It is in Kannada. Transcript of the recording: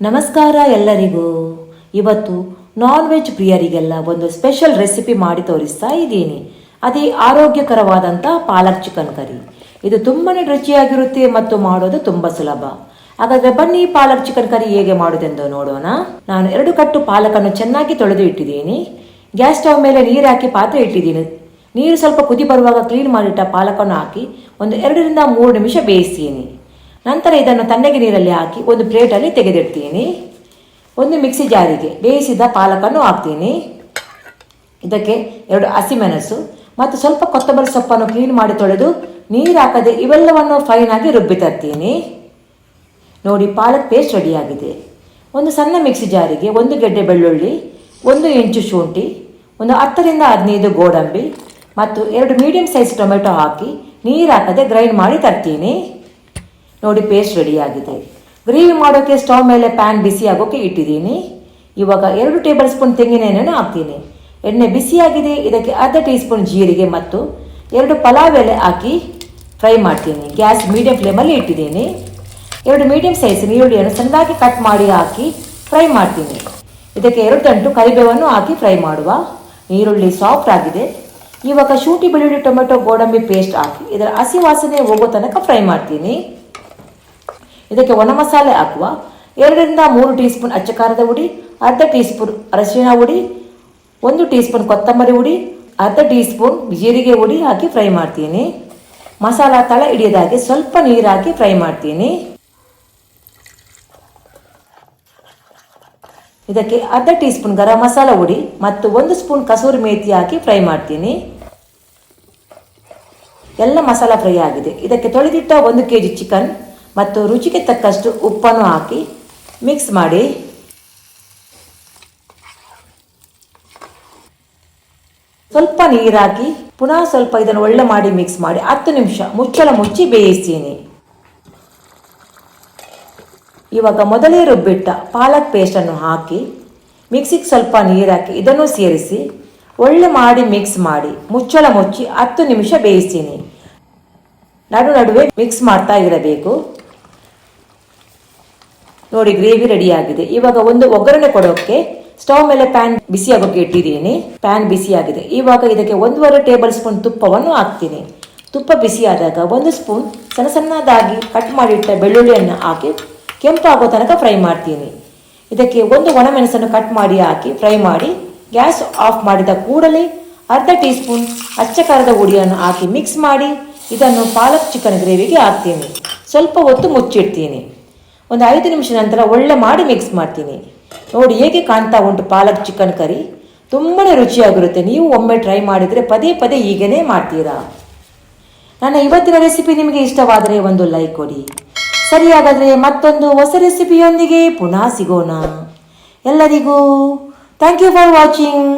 ನಮಸ್ಕಾರ ಎಲ್ಲರಿಗೂ. ಇವತ್ತು ನಾನ್ ವೆಜ್ ಪ್ರಿಯರಿಗೆಲ್ಲ ಒಂದು ಸ್ಪೆಷಲ್ ರೆಸಿಪಿ ಮಾಡಿ ತೋರಿಸ್ತಾ ಇದ್ದೀನಿ. ಅದೇ ಆರೋಗ್ಯಕರವಾದಂಥ ಪಾಲಕ್ ಚಿಕನ್ ಕರಿ ಇದು ತುಂಬಾನೇ ರುಚಿಯಾಗಿರುತ್ತೆ ಮತ್ತು ಮಾಡೋದು ತುಂಬ ಸುಲಭ. ಹಾಗಾದ್ರೆ ಬನ್ನಿ ಪಾಲಕ್ ಚಿಕನ್ ಕರಿ ಹೇಗೆ ಮಾಡೋದೆಂದು ನೋಡೋಣ. ನಾನು ಎರಡು ಕಟ್ಟು ಪಾಲಕನ್ನು ಚೆನ್ನಾಗಿ ತೊಳೆದು ಇಟ್ಟಿದ್ದೀನಿ. ಗ್ಯಾಸ್ ಸ್ಟವ್ ಮೇಲೆ ನೀರು ಹಾಕಿ ಪಾತ್ರೆ ಇಟ್ಟಿದ್ದೀನಿ. ನೀರು ಸ್ವಲ್ಪ ಕುದಿ ಬರುವಾಗ ಕ್ಲೀನ್ ಮಾಡಿಟ್ಟ ಪಾಲಕನ್ನು ಹಾಕಿ ಒಂದು ಎರಡರಿಂದ ಮೂರು ನಿಮಿಷ ಬೇಯಿಸ್ತೀನಿ. ನಂತರ ಇದನ್ನು ತಣ್ಣಗೆ ನೀರಲ್ಲಿ ಹಾಕಿ ಒಂದು ಪ್ಲೇಟಲ್ಲಿ ತೆಗೆದಿಡ್ತೀನಿ. ಒಂದು ಮಿಕ್ಸಿ ಜಾರಿಗೆ ಬೇಯಿಸಿದ ಪಾಲಕನ್ನು ಹಾಕ್ತೀನಿ. ಇದಕ್ಕೆ ಎರಡು ಹಸಿಮೆಣಸು ಮತ್ತು ಸ್ವಲ್ಪ ಕೊತ್ತಂಬರಿ ಸೊಪ್ಪನ್ನು ಕ್ಲೀನ್ ಮಾಡಿ ತೊಳೆದು ನೀರು ಹಾಕದೆ ಇವೆಲ್ಲವನ್ನು ಫೈನ್ ಆಗಿ ರುಬ್ಬಿ ತರ್ತೀನಿ. ನೋಡಿ, ಪಾಲಕ್ ಪೇಸ್ಟ್ ರೆಡಿಯಾಗಿದೆ ಒಂದು ಸಣ್ಣ ಮಿಕ್ಸಿ ಜಾರಿಗೆ ಒಂದು ಗೆಡ್ಡೆ ಬೆಳ್ಳುಳ್ಳಿ, ಒಂದು ಇಂಚು ಶುಂಠಿ, ಒಂದು ಹತ್ತರಿಂದ ಹದಿನೈದು ಗೋಡಂಬಿ ಮತ್ತು ಎರಡು ಮೀಡಿಯಂ ಸೈಜ್ ಟೊಮೆಟೊ ಹಾಕಿ ನೀರು ಹಾಕದೆ ಗ್ರೈಂಡ್ ಮಾಡಿ ತರ್ತೀನಿ. ನೋಡಿ ಪೇಸ್ಟ್ ರೆಡಿಯಾಗಿದೆ ಗ್ರೇವಿ ಮಾಡೋಕ್ಕೆ ಸ್ಟವ್ ಮೇಲೆ ಪ್ಯಾನ್ ಬಿಸಿ ಆಗೋಕ್ಕೆ ಇಟ್ಟಿದ್ದೀನಿ. ಇವಾಗ ಎರಡು ಟೇಬಲ್ ಸ್ಪೂನ್ ತೆಂಗಿನ ಎಣ್ಣೆನ ಹಾಕ್ತೀನಿ. ಎಣ್ಣೆ ಬಿಸಿಯಾಗಿದೆ ಇದಕ್ಕೆ ಅರ್ಧ ಟೀ ಸ್ಪೂನ್ ಜೀರಿಗೆ ಮತ್ತು ಎರಡು ಪಲಾವ್ ಎಲೆ ಹಾಕಿ ಫ್ರೈ ಮಾಡ್ತೀನಿ. ಗ್ಯಾಸ್ ಮೀಡಿಯಂ ಫ್ಲೇಮಲ್ಲಿ ಇಟ್ಟಿದ್ದೀನಿ. ಎರಡು ಮೀಡಿಯಂ ಸೈಜ್ ಈರುಳ್ಳಿಯನ್ನು ಸಣ್ಣದಾಗಿ ಕಟ್ ಮಾಡಿ ಹಾಕಿ ಫ್ರೈ ಮಾಡ್ತೀನಿ. ಇದಕ್ಕೆ ಎರಡು ಗಂಟು ಕರಿಬೇವನ್ನು ಹಾಕಿ ಫ್ರೈ ಮಾಡುವ. ಈರುಳ್ಳಿ ಸಾಫ್ಟ್ ಆಗಿದೆ. ಇವಾಗ ಶೂಟಿ ಬೆಳ್ಳುಳ್ಳಿ ಟೊಮೆಟೊ ಗೋಡಂಬಿ ಪೇಸ್ಟ್ ಹಾಕಿ ಇದರ ಹಸಿ ವಾಸನೆ ಹೋಗೋ ತನಕ ಫ್ರೈ ಮಾಡ್ತೀನಿ. ಇದಕ್ಕೆ ಒಣ ಮಸಾಲೆ ಹಾಕುವ. ಎರಡರಿಂದ ಮೂರು ಟೀ ಸ್ಪೂನ್ ಅಚ್ಚ ಖಾರದ ಹುಡಿ, ಅರ್ಧ ಟೀ ಸ್ಪೂನ್ ಅರಶಿನ ಹುಡಿ, ಒಂದು ಟೀ ಸ್ಪೂನ್ ಕೊತ್ತಂಬರಿ ಹುಡಿ, ಅರ್ಧ ಟೀ ಸ್ಪೂನ್ ಜೀರಿಗೆ ಹುಡಿ ಹಾಕಿ ಫ್ರೈ ಮಾಡ್ತೀನಿ. ಮಸಾಲ ತಳ ಹಿಡಿಯದಾಗೆ ಸ್ವಲ್ಪ ನೀರು ಹಾಕಿ ಫ್ರೈ ಮಾಡ್ತೀನಿ. ಇದಕ್ಕೆ ಅರ್ಧ ಟೀ ಸ್ಪೂನ್ ಗರಂ ಮಸಾಲ ಹುಡಿ ಮತ್ತು ಒಂದು ಸ್ಪೂನ್ ಕಸೂರಿ ಮೇಥಿ ಹಾಕಿ ಫ್ರೈ ಮಾಡ್ತೀನಿ. ಎಲ್ಲ ಮಸಾಲ ಫ್ರೈ ಆಗಿದೆ. ಇದಕ್ಕೆ ತೊಳೆದಿಟ್ಟ ಒಂದು ಕೆ ಜಿ ಚಿಕನ್ ಮತ್ತು ರುಚಿಗೆ ತಕ್ಕಷ್ಟು ಉಪ್ಪನ್ನು ಹಾಕಿ ಮಿಕ್ಸ್ ಮಾಡಿ. ಸ್ವಲ್ಪ ನೀರಾಕಿ ಪುನಃ ಸ್ವಲ್ಪ ಇದನ್ನು ಒಳ್ಳೆ ಮಾಡಿ ಮಿಕ್ಸ್ ಮಾಡಿ ಹತ್ತು ನಿಮಿಷ ಮುಚ್ಚಳ ಮುಚ್ಚಿ ಬೇಯಿಸ್ತೀನಿ. ಇವಾಗ ಮೊದಲೇ ರುಬ್ಬಿಟ್ಟ ಪಾಲಕ್ ಪೇಸ್ಟನ್ನು ಹಾಕಿ ಮಿಕ್ಸಿಗೆ ಸ್ವಲ್ಪ ನೀರಾಕಿ ಇದನ್ನು ಸೇರಿಸಿ ಒಳ್ಳೆ ಮಾಡಿ ಮಿಕ್ಸ್ ಮಾಡಿ ಮುಚ್ಚಳ ಮುಚ್ಚಿ ಹತ್ತು ನಿಮಿಷ ಬೇಯಿಸ್ತೀನಿ. ನಡು ನಡುವೆ ಮಿಕ್ಸ್ ಮಾಡ್ತಾ ಇರಬೇಕು. ನೋಡಿ ಗ್ರೇವಿ ರೆಡಿ ಆಗಿದೆ. ಇವಾಗ ಒಂದು ಒಗ್ಗರಣೆ ಕೊಡೋಕೆ ಸ್ಟವ್ ಮೇಲೆ ಪ್ಯಾನ್ ಬಿಸಿ ಆಗೋಕೆ ಇಟ್ಟಿದ್ದೀನಿ. ಪ್ಯಾನ್ ಬಿಸಿ ಆಗಿದೆ. ಇವಾಗ ಇದಕ್ಕೆ ಒಂದೂವರೆ ಟೇಬಲ್ ಸ್ಪೂನ್ ತುಪ್ಪವನ್ನು ಹಾಕ್ತೀನಿ. ತುಪ್ಪ ಬಿಸಿ ಆದಾಗ ಒಂದು ಸ್ಪೂನ್ ಸಣ್ಣ ಸಣ್ಣದಾಗಿ ಕಟ್ ಮಾಡಿಟ್ಟ ಬೆಳ್ಳುಳ್ಳಿಯನ್ನು ಹಾಕಿ ಕೆಂಪಾಗೋ ತನಕ ಫ್ರೈ ಮಾಡ್ತೀನಿ. ಇದಕ್ಕೆ ಒಂದು ಒಣಮೆಣಸನ್ನು ಕಟ್ ಮಾಡಿ ಹಾಕಿ ಫ್ರೈ ಮಾಡಿ ಗ್ಯಾಸ್ ಆಫ್ ಮಾಡಿದ ಕೂಡಲೇ ಅರ್ಧ ಟೀ ಸ್ಪೂನ್ ಅಚ್ಚ ಖಾರದ ಹುಡಿಯನ್ನು ಹಾಕಿ ಮಿಕ್ಸ್ ಮಾಡಿ ಇದನ್ನು ಪಾಲಕ್ ಚಿಕನ್ ಗ್ರೇವಿಗೆ ಹಾಕ್ತೀನಿ. ಸ್ವಲ್ಪ ಹೊತ್ತು ಮುಚ್ಚಿಡ್ತೀನಿ. ಒಂದು ಐದು ನಿಮಿಷ ನಂತರ ಒಳ್ಳೆ ಮಾಡಿ ಮಿಕ್ಸ್ ಮಾಡ್ತೀನಿ. ನೋಡಿ ಹೇಗೆ ಕಾಣ್ತಾ ಉಂಟು ಪಾಲಕ್ ಚಿಕನ್ ಕರಿ ತುಂಬಾ ರುಚಿಯಾಗಿರುತ್ತೆ. ನೀವು ಒಮ್ಮೆ ಟ್ರೈ ಮಾಡಿದರೆ ಪದೇ ಪದೇ ಹೀಗೇ ಮಾಡ್ತೀರಾ. ನನ್ನ ಇವತ್ತಿನ ರೆಸಿಪಿ ನಿಮಗೆ ಇಷ್ಟವಾದರೆ ಒಂದು ಲೈಕ್ ಕೊಡಿ. ಸರಿಯಾಗಾದರೆ ಮತ್ತೊಂದು ಹೊಸ ರೆಸಿಪಿಯೊಂದಿಗೆ ಪುನಃ ಸಿಗೋಣ. ಎಲ್ಲರಿಗೂ ಥ್ಯಾಂಕ್ ಯು ಫಾರ್ ವಾಚಿಂಗ್